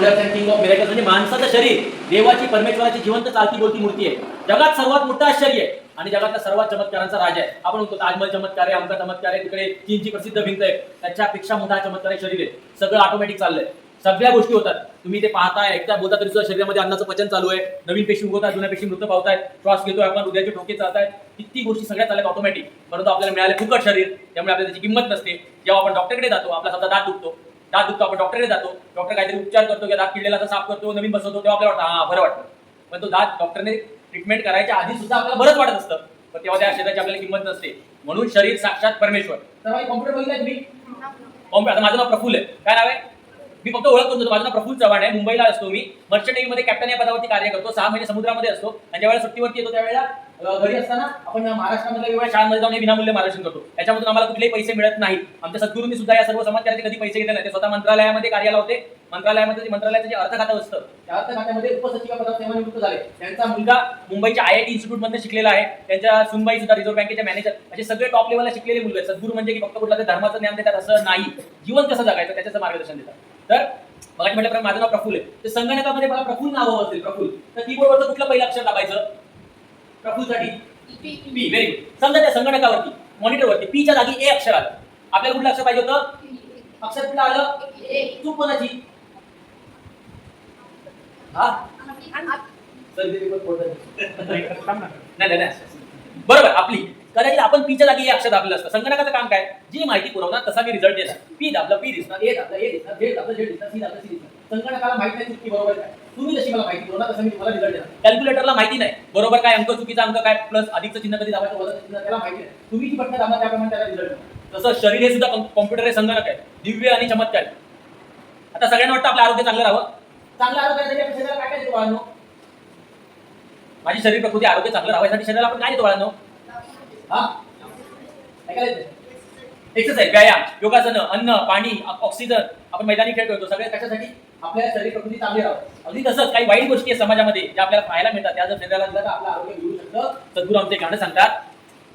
म्हणजे माणसाचं शरीर. देवाची परमेश्वराची जिवंत चालती बोलती मूर्ती आहे. जगात सर्वात मोठं आश्चर्य आहे. आणि जगातला सर्वात चमत्कारांचा राजा आहे. आपण म्हणतो ताजमहल चमत्कार आहे अमका चमत्कार आहे तिकडे चीनची प्रसिद्ध भिंत आहे. त्याच्यापेक्षा मोठा चमत्कार आहे शरीर आहे. सगळं ऑटोमॅटिक चाललंय. सगळ्या गोष्टी होतात. तुम्ही ते पाहताय एकदा बोलता तरी सुद्धा शरीरामध्ये अन्नाचं पचन चालू आहे. नवीन पेशी उगवतात जुन्या पेशी मृत पावतायत श्वास घेतोय आपण हृदयाचे ठोके चालत किती गोष्टी सगळ्या चालल्यात ऑटोमॅटिक परंतु आपल्याला मिळाले फुकट शरीर. त्यामुळे आपल्याला त्याची किंमत नसते. जेव्हा आपण डॉक्टरकडे जातो आपला स्वतः दात दुखतो. दात दुखतो आपण डॉक्टरकडे जातो. डॉक्टर काहीतरी उपचार करतो किंवा दात किडलेला साफ करतो नवीन बसवतो तेव्हा आपल्याला वाटतं हा बरं वाटतं पण तो दात डॉक्टरने ट्रीटमेंट करायच्या आधी सुद्धा आपल्याला बरंच वाटत असतं. पण तेव्हा त्या शेताची आपल्याला किंमत नसते. म्हणून शरीर साक्षात परमेश्वर. तर कॉम्प्युटर बघितलाय तुम्ही? कॉम्प्युटर आता माझं नाव प्रफुल आहे. काय नाव आहे? मी फक्त ओळख करतो माझं नाव प्रफुल चव्हाण आहे. मुंबईला असतो मी. मर्चंट नेव्हीमध्ये कॅप्टन या पदावरती कार्य करतो. सहा महिने समुद्रामध्ये असतो. आणि ज्यावेळेला सुट्टीवरती येतो त्यावेळेला घरी असताना आपण महाराष्ट्रामध्ये वेगवेगळ्या शाळांमध्ये जाऊन विनामूल्य मार्गदर्शन करतो. याच्यामधून आम्हाला कुठलेही पैसे मिळत नाही आमच्या सद्गुरूंनी सुद्धा या सर्व समाजकार्याचे कधी पैसे घेतले नाही. ते स्वतः मंत्रालयामध्ये कार्याला होते. मंत्रालयामध्ये मंत्रालयाचं जे अर्थ खातं असतं त्या अर्थ खात्यामध्ये उपसचिव पदावर सेवानिवृत्त झाले. त्यांचा मुलगा मुंबईच्या आय आय टी इन्स्टिट्यूटमध्ये शिकलेला आहे. त्यांच्या सुनबाई सुद्धा रिझर्व्ह बँकेच्या मॅनेजर. असे सगळे टॉप लेवलला शिकलेले मुलगे सद्गुरू म्हणजे की फक्त कुठला ते धर्माचं ज्ञान देतात असं नाही. जीवन कसं जगायचं त्याच्याचं मार्गदर्शन देतात. तर मला म्हटल्याप्रमाणे माझं नाव प्रफुल आहे. तर संगणकामध्ये मला प्रफुल नाव हवं असेल प्रफुल तर कीबोर्डवरचं कुठलं पहिलं अक्षर दाबायचं? प्रफुलसाठी पी व्हेरी गुड समजा त्या संगणकावरती मॉनिटरवरती पीच्या जागी ए अक्षर आलं. आपल्याला कुठलं अक्षर पाहिजे होतं? अक्षर कुठलं आलं? चूक कोणाची हा? सर, इथे report पडतंय. नाही नाही नाही. बरोबर आपली. कदाचित आपण पीच्या जागी हे अक्षर दाबलेलं असतं. संगणकाचं काम काय? जी माहिती पुरवणार तसा मी रिझल्ट देणार. पी दाबलं पी दिसणार ए दाबलं ए दिसणार झेड दाबलं झेड दिसणार सी दाबलं सी दिसणार. संगणकाला माहिती नाही चुकी बरोबर काय. तुम्ही जशी मला माहिती पुरवणार तसं मी तुम्हाला रिझल्ट देणार. कॅल्क्युलेटरला माहिती नाही. बरोबर काय? अंक चुकीचा अंक काय? प्लस अधिकचं चिन्ह कधी दाबायचं? वजा चिन्ह त्याला माहिती नाही. तुम्ही जी बटणं दाबणार त्याप्रमाणे त्याला रिझल्ट तसं शरीर हे सुद्धा कॉम्प्युटर हे संगणक आहे. दिव्य आणि चमत्कार. आता सगळ्यांना वाटतं आपलं आरोग्य चांगलं राहावं? चांगलं आरोग्य शरीराला काय काय देतो माझी शरीर प्रकृती आरोग्य चांगलं राहायसाठी शरीराला आपण काय देतो बाळांनो? हा? एक्सरसाइज व्यायाम योगासन अन्न पाणी ऑक्सिजन. आपण मैदानी खेळ करतो सगळ्या कशासाठी? आपल्या शरीर प्रकृती चांगली राहावं. अगदी तसंच काही वाईट गोष्टी आहेत समाजामध्ये ज्या आपल्याला पाहायला मिळतात. त्या जर शरीराला दिल्या तर आपलं आरोग्य बिघडू शकतं. सद्गुरू आमचे गाणं सांगतात.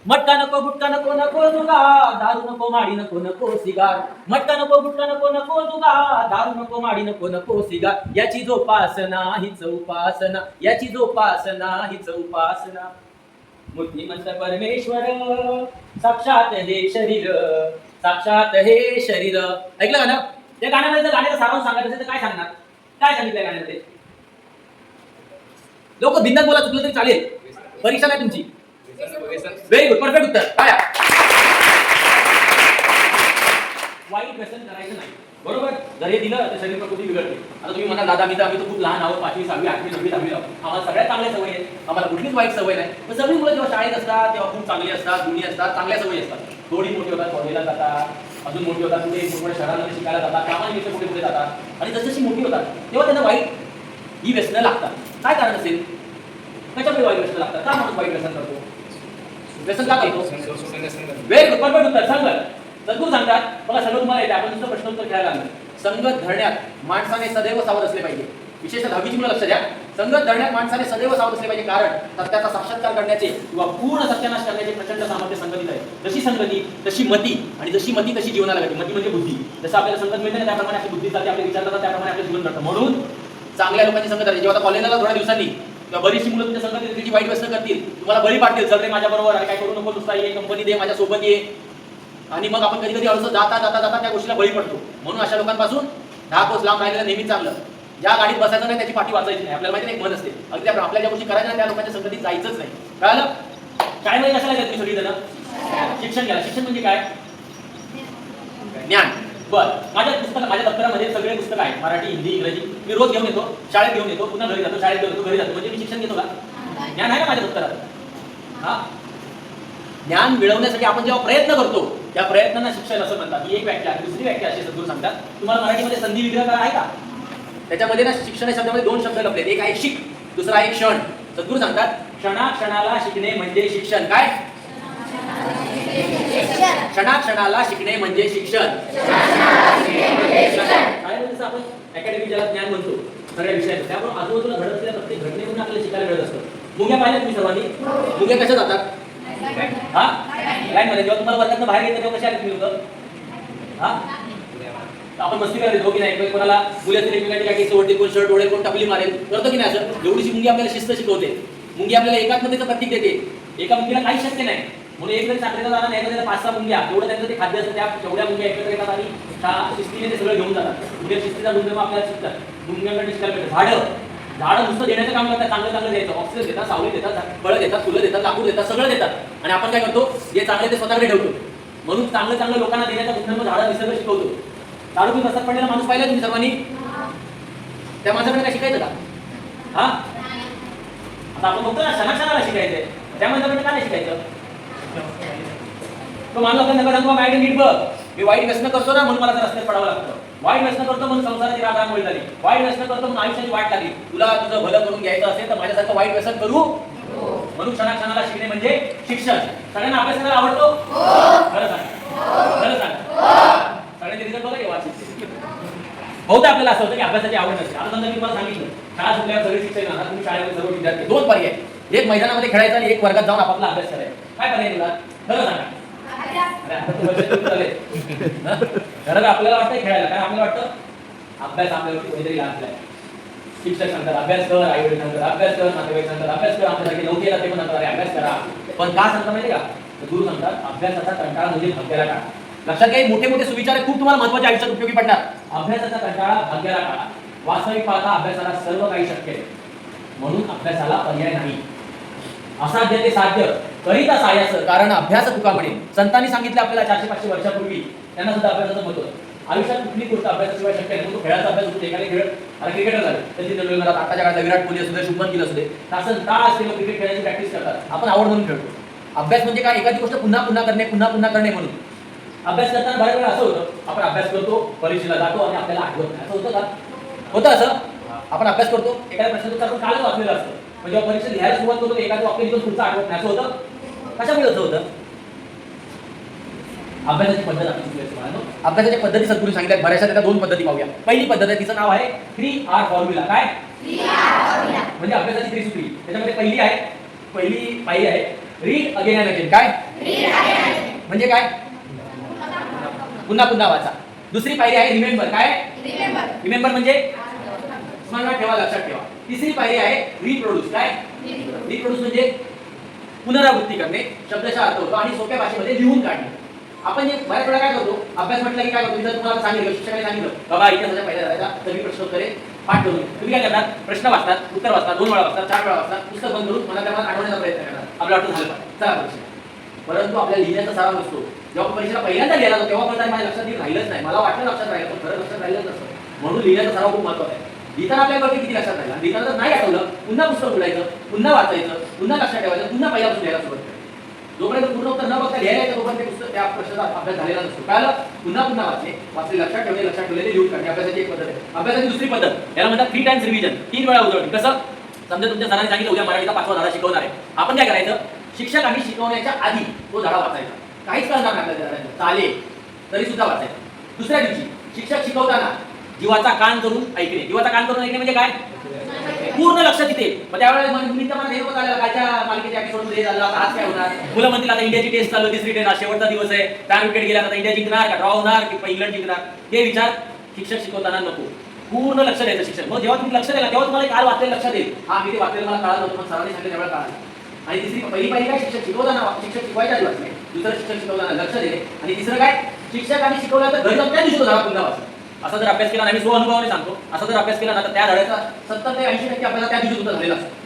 मटका नको गुटका नको नको दुगा दारू नको माडी नको नको सिगार. मटका नको गुटका नको नको दुगा दारू नको माडी नको नको सिगार. याची जोपासना हीच उपासना. याची जोपासना हीच उपासना. बुद्धिमंत परमेश्वर साक्षात हे शरीर साक्षात हे शरीर. ऐकलं का ना? त्या गाण्यामध्ये जर गाण्याचा सारांश सांगायचं असेल तर काय सांगणार? काय सांगितलं गाण्यामध्ये? लोक भिन्नात बोला चुकलं तरी चालेल. परीक्षा नाही तुमची? व्हेरी गुड परफेक्ट उत्तर. काय वाईट व्यसन करायचं नाही. बरोबर? जर हे दिलं तर शरीर प्रकृती बिघडते. आता तुम्ही म्हणा दादा मी तर आम्ही तर खूप लहान आहोत पाचवी सहावी आठवी नववी दहावी आहोत. आम्हाला सगळ्यात चांगल्या सवयी आहेत. आम्हाला कुठलीच वाईट सवय नाही. पण सगळी मुलं जेव्हा शाळेत असतात तेव्हा खूप चांगली असतात गुणी असतात चांगल्या सवयी असतात. थोडी मोठी होतात कॉलेजला जातात अजून मोठी होतात कुठे मोठमोठ्या शहरांमध्ये शिकायला जातात कामानिमित्त कुठे कुठे जातात आणि जसजशी मोठी होतात तेव्हा त्यांना वाईट ही व्यसनं लागतात. काय कारण असेल? कशामुळे वाईट व्यसन लागतात? का माणूस वाईट व्यसन करतो? व्यसन का करतो? वेळ उत्तर सांग सद्गुरू सांगतात. बघा सगळं तुम्हाला येते. आपण तुमचं प्रश्न उत्तर खेळायला लागलो. संगत धरण्यात माणसाने सदैव सावध असले पाहिजे. विशेषतः दहावीची मुलं लक्ष द्या. संगत धरण्यात माणसाने सदैव सावध असले पाहिजे. कारण सत्याचा साक्षात्कार करण्याचे किंवा पूर्ण सत्यानाश करण्याचे प्रचंड सामर्थ्य संगतीत आहे. जशी संगती तशी मती आणि जशी मती तशी जीवनाला लागते. मती म्हणजे बुद्धी. जसं आपल्याला संगत मिळते ना त्याप्रमाणे आपली बुद्धी जाते आपले विचार जातात त्याप्रमाणे आपलं जीवन घडतं. म्हणून चांगल्या लोकांची संगत आहे जेव्हा आता कॉलेजला थोड्या दिवसांनी किंवा बरीचशी मुलं तुमच्या संगत येतील, वाईट व्यस्त करतील. तुम्हाला बरी पाठतील चल रे माझ्या बरोबर काय करू नको नुसता ये कंपनी दे माझ्या सोबत ये. आणि मग आपण कधी कधी असं जाता जाता जाता त्या गोष्टीला बळी पडतो. म्हणून अशा लोकांपासून दहा कोस लांब राहिलेलं नेहमी चांगलं ज्या गाडीत बसायचं नाही त्याची पाठी वाचायची नाही. आपल्याला माहिती नाही मन असते. अगदी आपण आपल्या ज्या गोष्टी करायच्या त्या लोकांच्या संगतीत जायचंच नाही. कळलं? माहिती कशाला घेतली सगळी जण? शिक्षण घ्या. शिक्षण म्हणजे काय? ज्ञान. बर. माझ्या पुस्तक माझ्या दप्तरामध्ये सगळे पुस्तक आहेत. मराठी हिंदी इंग्रजी. मी रोज घेऊन येतो. शाळेत घेऊन येतो. पुन्हा घरी जातो. शाळेत घेऊन येतो. घरी जातो. म्हणजे मी शिक्षण घेतो का? ज्ञान आहे का माझ्या दप्तरात? हा? ज्ञान मिळवण्यासाठी आपण जेव्हा प्रयत्न करतो या प्रयत्नांना शिक्षण असं म्हणतात. ही एक व्याख्या दुसरी व्याख्या अशी सद्गुरू सांगतात. तुम्हाला मराठीमध्ये संधी विग्रह आहे का? त्याच्यामध्ये ना शिक्षण या शब्दामध्ये दोन शब्द लपलेत. एक आहे शिक दुसरा आहे क्षण. सद्गुरू सांगतात क्षणा क्षणाला शिकणे म्हणजे शिक्षण. काय? क्षणा क्षणाला शिकणे म्हणजे शिक्षण. आपण? अकॅडमी ज्याला ज्ञान म्हणतो. सगळ्या विषयाचं. त्यामुळे आजूबाजूला घडत असलेल्या प्रत्येक घटनेमधून आपल्याला शिकायला मिळत असतं. मुंग्या पाहिल्या तुम्ही सर्वांनी? मुंग्या कशा जातात? हा? लाईन मध्ये जेव्हा तुम्हाला वर्गातनं बाहेर येतं तेव्हा कशा आले तुम्ही लोक हा? आपण मस्ती करायला हो की नाही? कोणाला मुली असतील एकमेकांची काय केस कोण शर्ट ओढे कोण टपली मारेल करतो की नाही असं? एवढीशी मुंगी आपल्याला शिस्त शिकवते. मुंगी आपल्याला एकात्मतेचं प्रतीक देते. एका मुंगीला काही शक्य नाही. म्हणून एक जरी साखरेचा दाना नाही त्याला पाच सहा मुंग्या. जेवढं त्यांचं ते खाद्य असतं त्या तेवढ्या मुंग्या एकत्र येतात आणि त्या शिस्तीने ते सगळं घेऊन जातात. मुंग्या शिस्तीचा गुणधर्म आपल्याला शिकतात. मुंग्याकडे शिकायला भेटतं झाडं. झाडं नुसतं देण्याचं काम करतात चांगलं चांगलं द्यायचं ऑक्सिजन देतात सावली देतात फळं देतात फुलं देतात लाकूड देतात सगळं देतात. आणि आपण काय करतो? जे चांगले ते स्वतःकडे ठेवतो. म्हणून चांगलं चांगलं लोकांना देण्याचा गुणधर्म झाडं निसर्ग शिकवतो. झाडू तुम्ही रस्त्यात पडलेला माणूस पाहिला तुम्ही सर्वांनी? त्या माणसाकडे काय शिकायचं का? हा? आता आपण बघतो ना क्षणा क्षणाला शिकायचंय. त्या माणसाकडे काय नाही शिकायचं? तो माणूस आपल्या माझ्याकडे नीट बघ. मी वाईट व्यसन करतो ना म्हणून मला त्या रस्त्यात पडावं लागतं. वाईट व्यसन करतो म्हणून संसाराची रागारांगोळी झाली वाईट व्यसन करतो म्हणून आयुष्याची वाट लागली. तुला तुझं भलं करून घ्यायचं असेल तर माझ्यासारखं वाईट व्यसन करू म्हणून क्षणा क्षणाला शिकणे म्हणजे शिक्षण. सगळ्यांना अभ्यास करायला आवडतो? खरं सांग. खरं सांग. सगळ्यांचे रिझल्ट बघा वाचित बहुधा आपल्याला असं होतं की अभ्यासाची आवड नसते. आता समजा मी तुम्हाला सांगितलं शाळा सुटल्यावर सगळे शिक्षक येणार. तुम्ही शाळेमध्ये सर्व विद्यार्थी दोन पर्याय एक मैदानामध्ये खेळायचा आणि एक वर्गात जाऊन आपापला अभ्यास करायचा. काय पर्याय तुला? खरं सांगा. अरे आपल्याला वाटतं खेळायला. काय आपल्याला वाटतं अभ्यास आपल्यावरती कोणीतरी लागलाय शिक्षक सांगतात अभ्यास कर आई वडील सांगतात अभ्यास कर नातेवाईक सांगतात अभ्यास कर आमच्यासाठी नोकरीला ते पण सांगतात अभ्यास करा. पण का सांगता माहिती का? तर गुरु सांगतात अभ्यासाचा कंटाळा म्हणजे भाग्याला काढा लक्षात घ्या मोठे मोठे सुविचार खूप तुम्हाला महत्त्वाचे आयुष्यात उपयोगी पडणार. अभ्यासाचा कंटाळा भाग्याला काढा वास्तविक पाहता अभ्यासाला सर्व काही शक्य आहे. म्हणून अभ्यासाला पर्याय नाही. असाध्य ते साध्य. करीता सायास कारण अभ्यास तुका म्हणे. संतांनी सांगितलं आपल्याला चारशे पाचशे वर्षापूर्वी. त्यांना सुद्धा अभ्यासाचं महत्त्व आयुष्यात कुठली गोष्ट अभ्यासाशिवाय शक्य नाही. तो खेळाचा अभ्यास होतो. एखादे खेळ आता क्रिकेटर झाले. सचिन तेंडुलकर आता आताच्या काळात विराट कोहली असू दे शुभमन गिल असू दे. तासन तास ते लोक क्रिकेट खेळायची प्रॅक्टिस करतात. आपण आवड म्हणून खेळतो. अभ्यास म्हणजे काय? एखादी गोष्ट पुन्हा पुन्हा करणे पुन्हा पुन्हा करणे म्हणून. अभ्यास करताना बऱ्याच वेळा असं होतं. आपण अभ्यास करतो परीक्षेला जातो आणि आपल्याला आठवत नाही. असं होतं का? होतं असं? आपण अभ्यास करतो. एखाद्या प्रश्नाचं कारण आपण कालच वाचलेलं असतं. जेव्हा परीक्षा लिहायला सुरुवात करतो एखादं वाक्य लिहितो पुढचं आठवत नाही. असं होतं? कशामुळे असं होतं? अभ्यासाची पद्धत अभ्यासाच्या पद्धती सद्गुरू सांगितल्या बऱ्याचशा त्याच्या दोन पद्धती पाहूया. पहिली पद्धत आहे तिचं नाव आहे थ्री आर फॉर्म्युला काय? म्हणजे अभ्यासाची त्रिसूत्री. त्याच्यामध्ये पहिली आहे पहिली पायरी आहे रीड अगेन अँड अगेन काय? म्हणजे काय? पुन्हा पुन्हा वाचा. दुसरी पायरी आहे रिमेंबर काय? रिमेंबर म्हणजे? स्मरणात ठेवा लक्षात ठेवा. तिसरी पायरी आहे रिप्रोड्यूस काय रिप्रोड्यूस म्हणजे पुनरावृत्ती करणे शब्दशा अर्थ होतो आणि सोप्या भाषेमध्ये लिहून काढणे. आपण जे बऱ्याच वेळा काय करतो? अभ्यास म्हटलं की काय करतो? जर तुम्हाला सांगितलं शिक्षकाने सांगितलं बाबा इतिहासाच्या पहिल्या धड्याचा तरी प्रश्न उत्तरे पाठ करून तुम्ही काय करणार? प्रश्न वाचतात उत्तर वाचतात दोन वेळा वाचतात चार वेळा वाचतात पुस्तक बंद करून मला त्याला आठवण्याचा प्रयत्न करणार आपलं आठवण झालं चला परीक्षा परंतु आपल्या लिहिण्याचा सराव नसतो जेव्हा परीक्षेला पहिल्यांदा लिहिला तेव्हा पण माझ्या लक्षात राहिलंच नाही. मला वाटलं लक्षात राहिलं पण खरं लक्षात राहिलंच नसतं. म्हणून लिहिण्याचा सराव खूप महत्त्वाचा आहे. लिहिताना आपल्याकडे किती लक्षात राहिला? लिहिताना जर नाही आठवलं. पुन्हा पुस्तक उघडायचं पुन्हा वाचायचं पुन्हा लक्षात ठेवायचं पुन्हा पहिल्यापासून लिहायला सुरुवात करायची. जोपर्यंत पूर्ण उत्तर न बघता लिहायला येतं तोपर्यंत ते पुस्तक त्या प्रश्नाचा अभ्यास झालेला नसतो. काय पुन्हा पुन्हा वाचले. वाचले लक्षात ठेवले लक्षात ठेवलेले लिहून काढणे अभ्यासाची एक पद्धत आहे. अभ्यासाची दुसरी पद्धत याला म्हणतात थ्री टाइम्स रिव्हिजन तीन वेळा उजळणी. कसं? समजा तुमच्या सरांनी सांगितलं उद्या मराठीचा पाचवा धडा शिकवणार आहे. आपण काय करायचं? शिक्षकांनी शिकवण्याच्या आधी तो धडा वाचायचा. काहीच कळणार नाही आपल्याला चाले चालेल. तरी सुद्धा वाचायचं. दुसऱ्या दिवशी शिक्षक शिकवताना जीवाचा कान करून ऐकणे. जीवाचा कान करून ऐकणे म्हणजे काय? पूर्ण लक्ष तिथे. मग त्यावेळेस मी तर मला हे बघायला कालच्या मालिकेच्या एपिसोडमध्ये आता आज काय होणार? मुलं म्हणतील आता इंडियाची टेस्ट चालू तिसरी टेस्ट आज शेवटचा दिवस आहे. चार विकेट गेला आता इंडिया जिंकणार का? ड्रॉ होणार की इंग्लंड जिंकणार? हे विचार शिक्षक शिकवताना नको. पूर्ण लक्ष द्यायचं शिक्षक मग जेव्हा तुम्ही लक्ष द्याल तेव्हा तुम्हाला काल वाचलेलं लक्षात येईल हा मी ते वाचलेलं मला कळालं होतं पण सरांनी सांगितलं त्यावेळेला कळालं आणि तिसरी पहिली पहिली काय? शिक्षक शिकवताना शिक्षक शिकवायच्या दिवस दुसरं शिक्षक शिकवताना लक्ष दिले आणि तिसरं काय? शिक्षकांनी शिकवलं तर घरी जाऊन त्या दिवशी पुन्हा वाचला. असा जर अभ्यास केला नाही मी स्व अनुभवाने सांगतो. असा जर अभ्यास केला ना तर त्या धड्याचा सत्तर ते ऐंशी टक्के आपल्याला त्या दिवशी सुद्धा झालेला असतो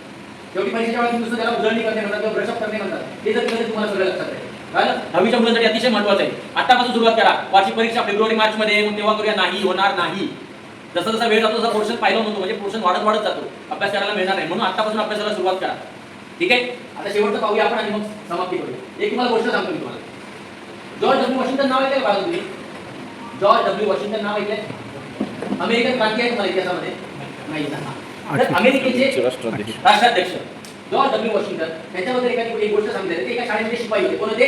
शेवटी परीक्षेच्या वेळेला नुसतं त्याला उजळणी करणे म्हणतात किंवा ब्रशअप करणे म्हणतात. ते जर केलं तुम्हाला सगळं लक्षात राहील. दहावीच्या मुलांसाठी अतिशय महत्वाचं आहे. आतापासून सुरुवात करा. वार्षिक परीक्षा फेब्रुवारी मार्च मध्ये मग तेव्हा करूया. नाही होणार नाही. जसं जसा वेळ जातो तसा पोर्शन पाहिलं नव्हतो म्हणजे पोर्शन वाढत वाढत जातो. अभ्यास करायला मिळणार नाही. म्हणून आतापासून अभ्यासाला सुरुवात करा. ठीक आहे? आता शेवटचं पाहूया आपण आणि मग समाप्ती करूया. एक तुम्हाला गोष्ट सांगतो मी तुम्हाला. जॉर्ज डब्ल्यू वॉशिंग्टन नाव ऐकलंय का तुम्ही जॉर्ज डब्ल्यू वॉशिंग्टन नाव ऐकलंय? अमेरिकन क्रांती आहे तुम्हाला इतिहासामध्ये? नाही अमेरिकेचे राष्ट्राध्यक्ष. जॉर्ज डब्ल्यू वॉशिंग्टन त्यांच्याबद्दल एखादी एक गोष्ट सांगितली ते एका शाळेमध्ये शिपाई होते. कोण होते?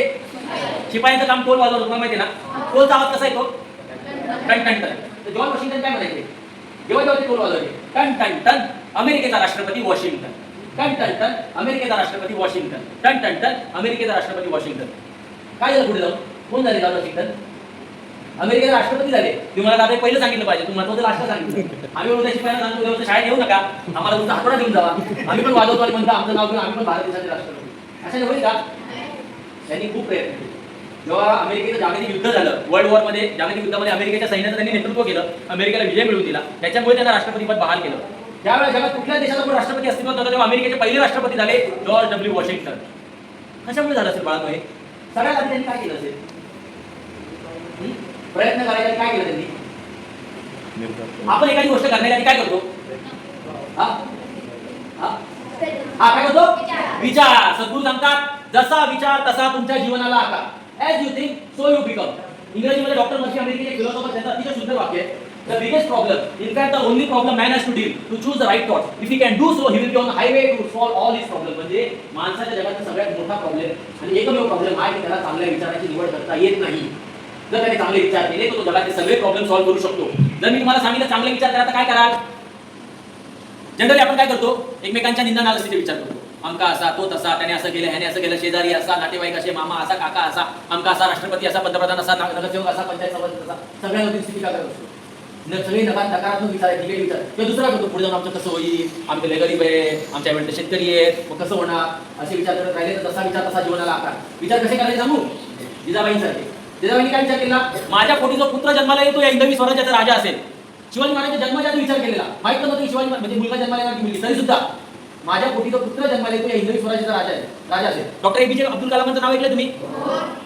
शिपायांचं काम टोल वाजवलं तुम्हाला माहिती ना? टोलचा आवाज कसा येतो? टन टन टन. तर जॉर्ज वॉशिंग्टन काय म्हणायचे? जेव्हा जेव्हा ते टोल वाजवले? टन टन टन. अमेरिकेचा राष्ट्रपती वॉशिंग्टन टन टन टन. अमेरिकेचा राष्ट्रपती वॉशिंग्टन टन टन टन. अमेरिकेचा राष्ट्रपती वॉशिंग्टन काय झालं पुढे जाऊन? कोण झाले जॉर्ज वॉशिंग्टन अमेरिकेचे राष्ट्रपती झाले. तुम्ही मला दादा पहिलं सांगितलं पाहिजे. तुम्हाला महत्वाचं राष्ट्र सांगितलं. आम्ही उद्या शिपायला सांगतो उद्या शाळेत येऊ नका. आम्हाला तुमचा हातोडा देऊन जावा. आम्ही पण वाजवतो आणि म्हणतो आमचं नाव घेऊन आम्ही पण भारत देशाचे राष्ट्रपती. अशा नाही का? त्यांनी खूप प्रयत्न केले. जेव्हा अमेरिकेचं जागतिक युद्ध झालं वर्ल्ड वॉरमध्ये जागतिक युद्धामध्ये अमेरिकेच्या सैन्याचं त्यांनी नेतृत्व केलं अमेरिकेला विजय मिळवून दिला. त्याच्यामुळे त्यांना राष्ट्रपती पद बहाल केलं. त्यावेळेस जगात कुठल्या देशाचा पण राष्ट्रपती अस्तित्वात नव्हता तेव्हा अमेरिकेचे पहिले राष्ट्रपती झाले जॉर्ज डब्ल्यू वॉशिंग्टन. कशामुळे झालं असेल बाळा सगळ्यात आधी त्यांनी काय केलं असेल? प्रयत्न करायला काय केलं त्यांनी? आपण एखादी गोष्ट करण्यासाठी काय करतो? हा? काय करतो? विचार. सद्गुरू सांगतात जसा विचार तसा तुमच्या जीवनाला आकार. As you think so you become इंग्रजीमध्ये डॉक्टर मशी अमेरिकेचे फिलॉसॉफर त्यांचं अतिशय सुंदर वाक्य आहे. The biggest problem in fact the only problem man has to deal to choose the right thought if you can do so he will be on highway to solve all his problem म्हणजे माणसाच्या जगाचा सगळ्यात मोठा problem आणि एकमेव problem हा की त्याला चांगल्या विचाराची निवड करता येत नाही. जर त्याने चांगले विचार केले तर तो जगातले सगळे प्रॉब्लेम सॉल्व्ह करू शकतो. जर मी तुम्हाला सांगितलं चांगले विचार करा तर काय कराल? जनरली आपण काय करतो? एकमेकांच्या निंदा नालसीचे विचार करतो. आमका असा तो तसा त्याने असं केलं ह्याने असं केलं शेजारी असा नातेवाईक असे मामा असा काका असा आमका असा राष्ट्रपती असा पंतप्रधान असा नगरसेवक असा पंचायत सभापती असा सगळ्यांवरती स्थिती काय करतो न- सगळे नकार नकारात्मक विचार आहे निगेटिव्ह विचार ते दुसरा करतो पुढे जाऊन आमचं कसं होईल? आमचे लय गरीब आहे आमच्या वेळेला शेतकरी आहेत मग कसं होणार? असे विचार करत राहिले तर तसा विचार तसा जीवनाला आकार. विचार कसे करायचे सांगू? जिजाबाईंसारखे. जिजाबाईंनी काय विचार केला? माझ्या पोटी जो पुत्र जन्माला येतो या इंदवी स्वराज्याचा राजा असेल. शिवाजी महाराजांच्या जन्माच्या विचार केलेला. माहीत नव्हतं शिवाजी म्हणजे मुलगा जन्माला येणार की मुलगी. तरी सुद्धा माझ्या पोटीचा पुत्र जन्माला येतो या हिंदवी स्वराज्याचा राजा आहे राजा असेल. डॉक्टर एपीजे अब्दुल कलामांचं नाव ऐकलं तुम्ही?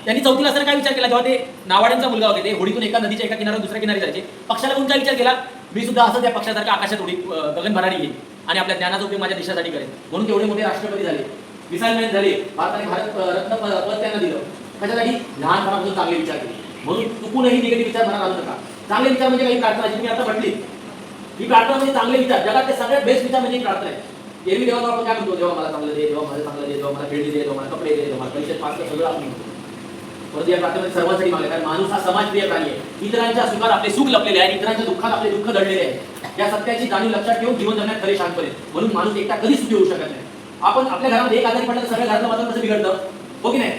त्यांनी चौथीला असताना काय विचार केला? जेव्हा ते नावाड्यांचा मुलगा होते ते होडीतून एका नदीच्या एका किनाऱ्यावर दुसऱ्या किनारी जायचे. पक्षाला कोण काय विचार केला? मी सुद्धा असं त्या पक्षासारखा आकाशात उडी गगन भरारी येईल आणि आपल्या ज्ञानाचा उपयोग माझ्या देशासाठी करेल म्हणून तेवढे मोठे राष्ट्रपती झाले. मिसाईल मॅन झाले. भारताने भारत रत्न पद त्यांना दिलं. त्याच्यासाठी लहानपणापासून चांगले विचार केले. म्हणून चुकूनही निगेटिव्ह विचार मनात आणू नका चांगले विचार म्हणजे काही प्रार्थना जी मी आता म्हटली. ही प्रार्थना म्हणजे चांगले विचार. जगातले सगळ्यात बेस्ट विचार म्हणजे प्रार्थना आहे. एरवी देवा आपण काय म्हणतो? देवा मला चांगलं दे देवा मला चांगलं दे देवा मला भेटी दे देवा मला कपडे दे देवा मला परीक्षेत सगळं आपण म्हणतो. परंतु या प्रार्थनेमध्ये सर्वांसाठी मागले कारण माणूस हा समाजप्रिय प्राणी आहे. इतरांच्या सुखात आपले सुख लपलेले आहे. इतरांच्या दुःखात आपले दुःख दडलेले आहे. या सत्याची जाणीव लक्षात ठेवून जीवन जगण्यात खरे शांतपणे म्हणून माणूस एकटा कधीच सुखी होऊ शकत नाही. आपण आपल्या घरामध्ये एक आजारी पडला तर सगळ्या घरातलं वातावरण कसं बिघडतं? हो की नाही?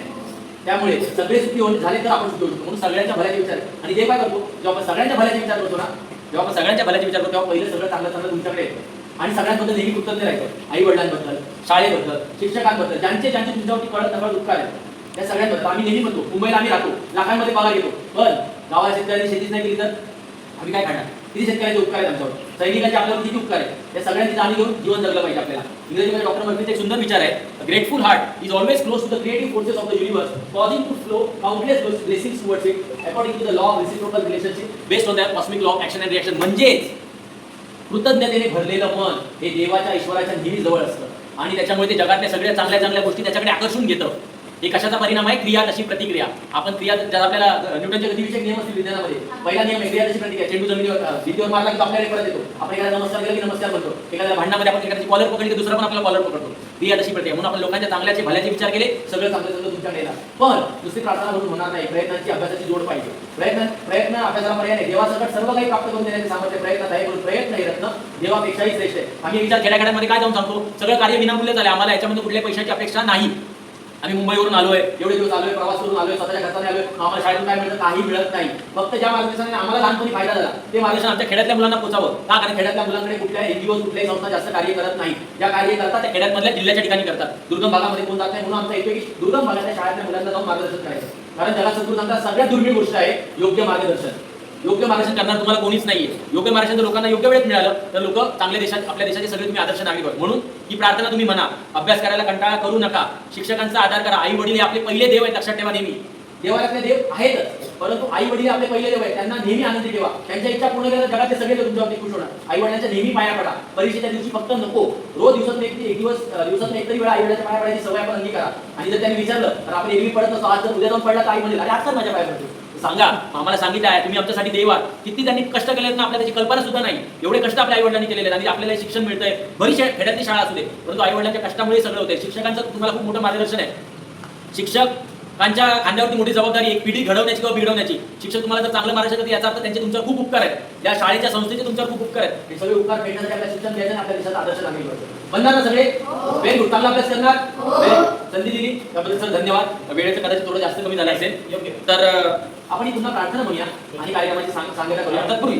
त्यामुळे सगळे सुखी होऊन झाले तर आपण सुखी होतो म्हणून सगळ्यांच्या भल्याचे विचार. आणि जे काय करतो जेव्हा आपण सगळ्यांच्या भल्याचे विचार करतो ना जेव्हा आपण सगळ्यांच्या भल्याचे विचार करतो तेव्हा पहिलं सगळं चांगलं चांगलं तुमच्याकडे येतं. आणि सगळ्यांबद्दल नेहमी कृतज्ञ राहायचं. आई वडिलांबद्दल शाळेबद्दल शिक्षकांबद्दल ज्यांचे ज्यांचे तुमच्यावरती कळत नकळत उपकार आहेत त्या सगळ्यांबद्दल आम्ही नेहमी म्हणतो मुंबईला आम्ही राहतो लाखांमध्ये पगार घेतो. पण गावाला शेतकऱ्यांनी शेतीच नाही केली तर आम्ही काय खाणार? किती शेतकऱ्यांचे उपकार आहेत आमच्यावर? सैनिकांचे आपल्यावर किती उपकार आहेत? या सगळ्यांची जाणीव घेऊन जीवन जगलं पाहिजे आपल्याला. इंग्रजीमध्ये डॉक्टर मर्फीचे एक सुंदर विचार आहे. Grateful heart is always close to the creative forces of the universe causing to flow countless blessings towards it according to the law of reciprocal relationship based on the cosmic law of action and reaction म्हणजेच कृतज्ञतेने भरलेलं मन हे देवाच्या ईश्वराच्या नेहमी जवळ असतं. आणि त्याच्यामुळे ते जगातल्या सगळ्या चांगल्या चांगल्या गोष्टी त्याच्याकडे आकर्षून घेतं. हे कशाचा परिणाम आहे? क्रिया तशी प्रतिक्रिया? आपण क्रिया जर आपल्याला न्यूटनच्या गतिविषयक नियम असतील विज्ञानामध्ये. पहिला नियम आहे क्रिया तशी प्रतिक्रिया. चेंडू जमिनीवर भिंतीवर मारला की आपल्याला परत येतो. आपण एखादा नमस्कार केला की नमस्कार करतो. एखाद्या भांडणामध्ये आपण एखाद्या कॉलर पकडली की दुसरा पण आपल्याला कॉलर पकडतो. क्रिया तशी प्रतिक्रिया. म्हणून आपण लोकांच्या चांगल्याचे भल्याचे विचार केले सगळं चांगलं चांगलं तुमच्याकडे पण दुसरी प्रार्थना म्हणून होणार नाही. प्रयत्नांची अभ्यासाची जोड पाहिजे. प्रयत्न प्रयत्न अभ्यासाला पर्याय नाही. देवासकट सर्व काही प्राप्त करून देण्याचे सामर्थ्य प्रयत्न आहे म्हणून प्रयत्न हे रत्न देवापेक्षाही श्रेष्ठ आहे. आम्ही विचार खेड्याखेड्यामध्ये काय जाऊन सांगतो? सगळं कार्य विनामूल्य झालं आम्हाला याच्यामध्ये कुठल्या पैशाची अपेक्षा नाही. आम्ही मुंबईवरून आलोय एवढे दिवस आलोय प्रवास करून आलोय स्वतःच्या खर्चाने आलोय आम्हाला शाळेतून काय मिळतं काही मिळत नाही. फक्त ज्या मार्गदर्शनाने आम्हाला लहानपणी फायदा झाला ते मार्गदर्शन आमच्या खेड्यातल्या मुलांना पोचावं. का? कारण खेड्यातल्या मुलांकडे कुठल्या एनजीओ कुठल्याही संस्था जास्त कार्य करत नाही. ज्या कार्य करतात त्या खेड्यातमधल्या जिल्ह्याच्या ठिकाणी करतात. दुर्गम भागामध्ये कोण जात नाही म्हणून आमचा येतो की दुर्गम भागातल्या शाळेतल्या मुलांना जाऊन मार्गदर्शन करायचं. कारण जगात संस्कृतांचा सगळ्यात दुर्मिळ गोष्ट आहे योग्य मार्गदर्शन. योग्य मार्गदर्शन करणार तुम्हाला कोणीच नाहीये. योग्य मार्गदर्शन जर लोकांना योग्य वेळेत मिळालं तर लोक चांगल्या देशात आपल्या देशाचे सगळे तुम्ही आदर्श नागरिक म्हणून ही प्रार्थना तुम्ही म्हणा. अभ्यास करायला कंटाळा करू नका. शिक्षकांचा आधार करा. आई वडील हे आपले पहिले देव आहेत लक्षात ठेवा नेहमी. देवाला देव आहेतच परंतु आई वडील आपले पहिले देव आहेत. त्यांना नेहमी आनंदी ठेवा. त्यांच्या इच्छा पूर्ण केल्या जगातले सगळे लोक तुमच्यावरती खुश होणार. आई वडिलांच्या नेहमी पाया पडा. परीक्षेच्या दिवशी फक्त नको. रोज दिवसात एक एक दिवस दिवसात एक तरी वेळा आई वडिलांच्या पाया पडायची सवय आपण अंगी करा. आणि जर त्यांनी विचारलं तर आपण एरवी पडत नसतो. आज जर उद्या जाऊन पडला तर आई म्हणेल अरे आज माझ्या पाया पडतो सांगा. आम्हाला सांगितलं आहे तुम्ही आमच्यासाठी देव. आहात किती त्यांनी कष्ट केले ना आपल्याला त्याची कल्पना सुद्धा नाही. एवढे कष्ट आपल्या आईवडिलांनी केलेले आणि आपल्याला शिक्षण मिळतंय. बरी खेड्यातली शाळा असू दे परंतु आईवडिलांच्या कष्टामुळे सगळं होते शिक्षकांचं तुम्हाला खूप मोठं मार्गदर्शन आहे. शिक्षकांच्या खांद्यावरती मोठी जबाबदारी एक पिढी घडवण्याची किंवा बिघडवण्याची. शिक्षक तुम्हाला जर चांगलं मार्गदर्शन तर याचा अर्थ त्यांचे तुमच्यावर खूप उपकार आहेत. त्या शाळेच्या संस्थेचे तुमच्यावर खूप उपकार आहेत. हे सगळे उपकार फेडण्यासाठी आपल्या शिक्षण द्यायचं आपल्या देशात आदर्श लागेल बनणार ना सगळे? व्हेरी गुड चांगला अभ्यास करणार. संधी दिली. त्याबद्दल सर धन्यवाद. वेळेचं कदाचित थोडं जास्त कमी झालं असेल. योग्य तर आपण ही पुन्हा प्रार्थना म्हणूया आणि कार्यक्रमाची सांग सांगायला करूया. तत्पूर्वी